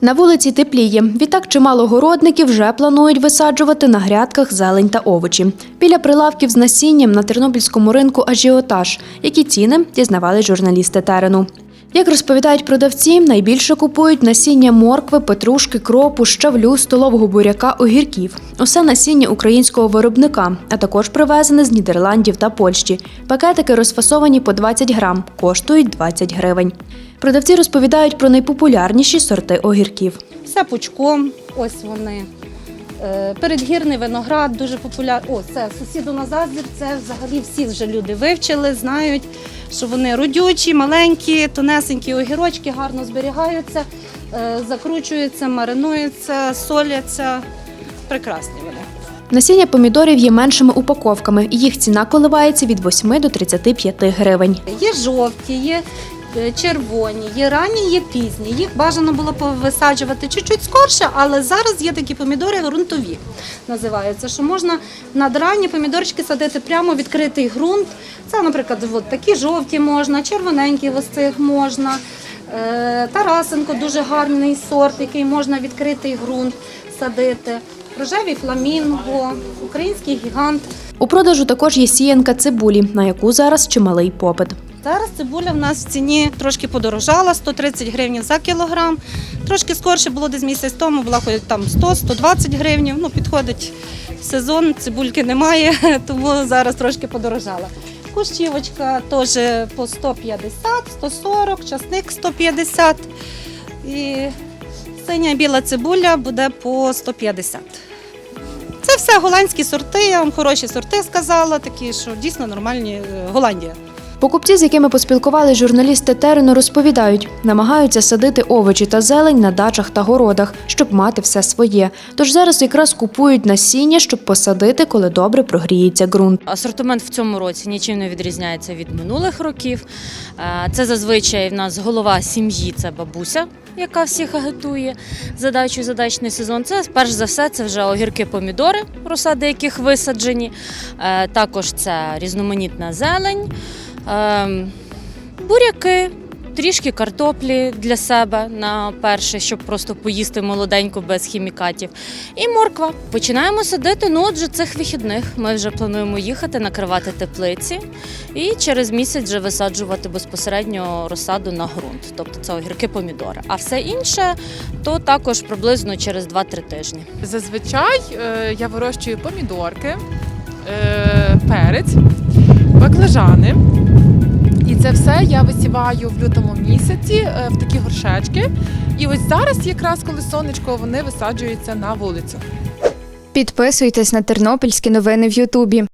На вулиці тепліє. Відтак чимало городників вже планують висаджувати на грядках зелень та овочі. Біля прилавків з насінням на тернопільському ринку ажіотаж. Які ціни дізнавали журналісти терену. Як розповідають продавці, найбільше купують насіння моркви, петрушки, кропу, щавлю, столового буряка, огірків. Усе насіння українського виробника, а також привезене з Нідерландів та Польщі. Пакетики розфасовані по 20 грам, коштують 20 гривень. Продавці розповідають про найпопулярніші сорти огірків. Все пучком, ось вони. Е, Передгірний виноград дуже популярний. О, це сусіду на зазір. Це взагалі всі вже люди вивчили, знають, що вони родючі, маленькі, тонесенькі огірочки, гарно зберігаються, е, закручуються, маринуються, соляться. Прекрасні вони. Насіння помідорів є меншими упаковками. Їх ціна коливається від 8 до 35 гривень. Є жовті, є червоні, є ранні, є пізні. Їх бажано було висаджувати чуть-чуть скорше, але зараз є такі помідори ґрунтові, називаються, що можна надранні помідорчики садити прямо в відкритий ґрунт. Це, наприклад, от такі жовті можна, червоненькі ось цих можна. Е, Тарасенко дуже гарний сорт, який можна відкритий ґрунт садити. Рожевий фламінго, український гігант. У продажу також є сіянка цибулі, на яку зараз чималий попит. Зараз цибуля в нас в ціні трошки подорожала, 130 гривень за кілограм. Трошки скорше було десь місяць тому, була там 100-120 гривень. Ну, підходить сезон, цибульки немає, тому зараз трошки подорожала. Кущівочка теж по 150, 140, часник 150 і синя біла цибуля буде по 150. Це все голландські сорти, я вам хороші сорти сказала, такі, що дійсно нормальні е, Голландія. Покупці, з якими поспілкували журналісти терену, розповідають, намагаються садити овочі та зелень на дачах та городах, щоб мати все своє. Тож зараз якраз купують насіння, щоб посадити, коли добре прогріється ґрунт. Асортимент в цьому році нічим не відрізняється від минулих років. Це зазвичай в нас голова сім'ї, це бабуся, яка всіх агітує задачу задачний сезон. Це перш за все, це вже огірки, помідори, розсади яких висаджені. Е, Також це різноманітна зелень, буряки. Трішки картоплі для себе на перше, щоб просто поїсти молоденько без хімікатів. І морква. Починаємо садити. Ну, отже, цих вихідних ми вже плануємо їхати, накривати теплиці і через місяць вже висаджувати безпосередньо розсаду на ґрунт. Тобто це огірки, помідори. А все інше то також приблизно через 2-3 тижні. Зазвичай е, я вирощую помідорки, е, перець, баклажани. Це все я висіваю в лютому місяці е, в такі горшечки. І ось зараз, якраз коли сонечко, вони висаджуються на вулицю. Підписуйтесь на тернопільські новини в Ютубі.